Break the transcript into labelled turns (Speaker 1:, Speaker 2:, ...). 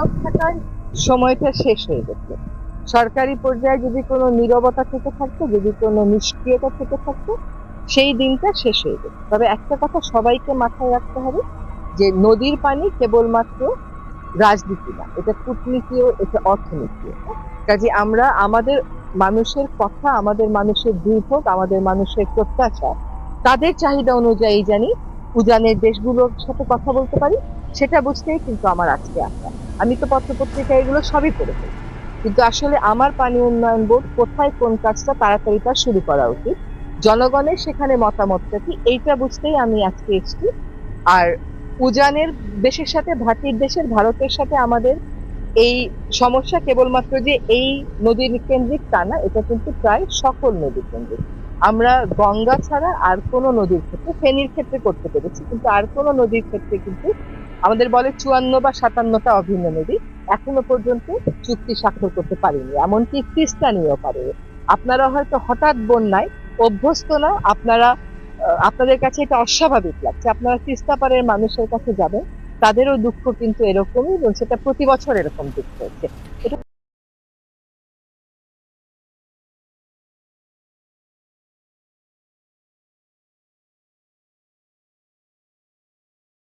Speaker 1: নীরব থাকার সময়টা শেষ হয়ে গেছে। সরকারি পর্যায়ে যদি কোনো নীরবতা থেকে থাকতো, যদি কোনো নিষ্ক্রিয়তা থেকে থাকতো, সেই দিনটা শেষ হয়ে গেছে। তবে একটা কথা সবাইকে মাথায় রাখতে হবে যে নদীর পানি কেবলমাত্র রাজনীতি না, এটা কূটনীতিও, এটা অর্থনীতিও। কাজে আমরা আমাদের মানুষের কথা, আমাদের মানুষের দুর্ভোগ, আমাদের মানুষের প্রত্যাশা তাদের চাহিদা অনুযায়ী জানি উজানের দেশগুলোর সাথে কথা বলতে পারি, সেটা বুঝতেই কিন্তু আমার আজকে আসা আমি তো পত্রপত্রিকা এগুলো সবই পড়ে ফেলি। কিন্তু আসলে আমার পানি উন্নয়ন বোর্ড কোথায় কোন কাজটা তাড়াতাড়ি তার শুরু করা উচিত? জনগণের সেখানে মতামতটা কি? এইটা বুঝতেই আমি আজকে এসেছি। আর উজানের দেশের সাথে, ভাটির দেশের, ভারতের সাথে আমাদের এই সমস্যা কেবলমাত্র যে এই নদীর কেন্দ্রিক তা না, এটা কিন্তু প্রায় সকল নদী কেন্দ্রিক। আমরা গঙ্গা ছাড়া আর কোনো নদীর ক্ষেত্রে, ফেনীর ক্ষেত্রে করতে পেরেছি, কিন্তু আর কোনো নদীর ক্ষেত্রে কিন্তু আমাদের বলে চুয়ান্ন বা সাতান্নটা অভিন্ন নদী এখনও পর্যন্ত চুক্তি স্বাক্ষর করতে পারিনি, এমনকি তিস্তা পারে আপনারা হয়তো হঠাৎ বন্যায় অভ্যস্ত না, আপনারা আপনাদের কাছে এটা অস্বাভাবিক লাগছে। আপনারা তিস্তা পাড়ের মানুষের কাছে যাবেন, তাদেরও দুঃখ কিন্তু এরকমই এবং সেটা প্রতি বছর এরকম দুঃখ হচ্ছে।